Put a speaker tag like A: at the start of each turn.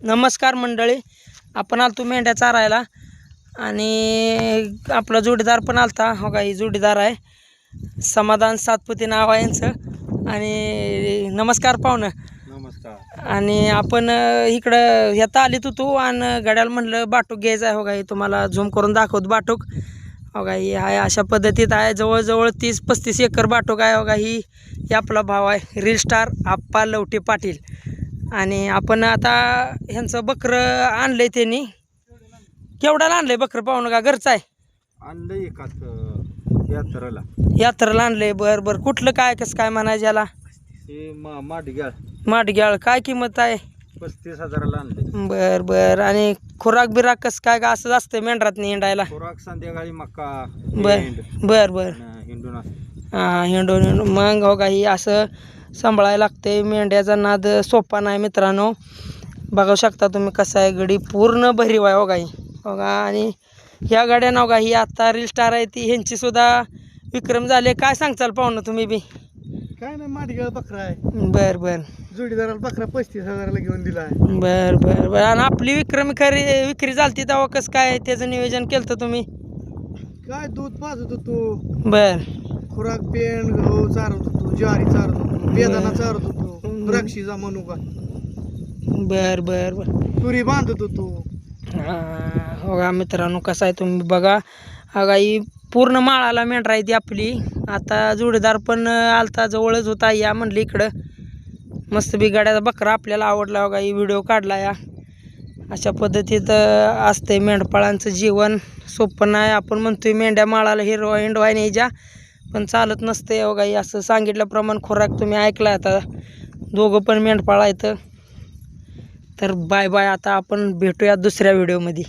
A: नमस्कार मंडळी आपण आलतो मेंढ्या चारायला आणि आपला जोडीदार पण आलता. हो का ही जोडीदार आहे. समाधान सातपुते नाव आहे यांचं. आणि नमस्कार पाहुणं.
B: नमस्कार.
A: आणि आपण इकडं ह्यात आलीत होतो आणि गड्याला म्हणलं बाटूक घ्यायचं आहे. हो हे तुम्हाला झूम करून दाखवतो बाटूक. हो का ही आहे अशा पद्धतीत आहे. जवळजवळ तीस पस्तीस एकर बाटूक आहे. हो का ही ही आपला भाव आहे. Reel star Appa Lavate Patil. आणि आपण आता ह्यांचं बकरं आणलं आहे त्यांनी. केवढ्याला आणलं आहे बकरं पाहून का? घरचं आहे?
B: आणलं एकाच यात्रेला.
A: यात्रेला आणलं आहे बरं बरं. कुठलं काय कसं काय म्हणायचं याला?
B: हे मा माडग्याळ.
A: माटग्याळ काय किंमत आहे?
B: पस्तीस हजाराला आणले
A: बर बर. आणि खुराक बिराक कसं काय का असंच असतं मेंढरात हिंडायला
B: खुराक संध्याकाळी मका
A: बर
B: हिंड,
A: बर बर.
B: हिंडून असते
A: हां हिंडून हिंडून. मग हो का ही असं सांभाळायला लागते. मेंढ्याचा नाद सोपा नाही मित्रांनो. बघू शकता तुम्ही कसं आहे गडी. पूर्ण भरीव आहे हो का ही आणि ह्या गाड्या नाव का? ही आता रील स्टार आहे ती. ह्यांची सुद्धा विक्रम झाले. काय सांगचाल पाहुणं तुम्ही बी?
B: काय नाही माडग्याळ बकरा आहे.
A: बर बर.
B: जोडीदाराला बकरा पस्तीस हजाराला घेऊन दिला आहे.
A: बर बर बर. आणि आपली विक्रमी खरी विक्री झालती तेव्हा कसं काय त्याचं नियोजन केलं तुम्ही?
B: काय दूध पाजत होतो.
A: बर.
B: खुराक पेंड गहू चारत होतो. ज्वारी चारत होतो. बेदाना चारत होतो. द्राक्षीचा मनुका.
A: बर बर बर.
B: तुरी बांधत होतो.
A: हा, हो का मित्रांनो कसं आहे तुम्ही बघा. ही पूर्ण माळाला मेंढरा आहे ती आपली. आता जोडीदार पण आलता जवळच होता. या म्हणलं इकडं. मस्त बी गाड्याचा बकरा आपल्याला आवडला हो ही व्हिडिओ काढला या. अशा पद्धतीत अं, असतंय मेंढपाळांचं जीवन. सोपं नाही. आपण म्हणतोय मेंढ्या माळाला हिरवा हिंडवाय न्यायच्या पण चालत नसते हो का असं सांगितल्याप्रमाणे खुराक तुम्ही ऐकला आता. दोघं पण मेंढपाळ आहेत. तर बाय बाय. आता आपण भेटूया दुसऱ्या व्हिडिओमध्ये.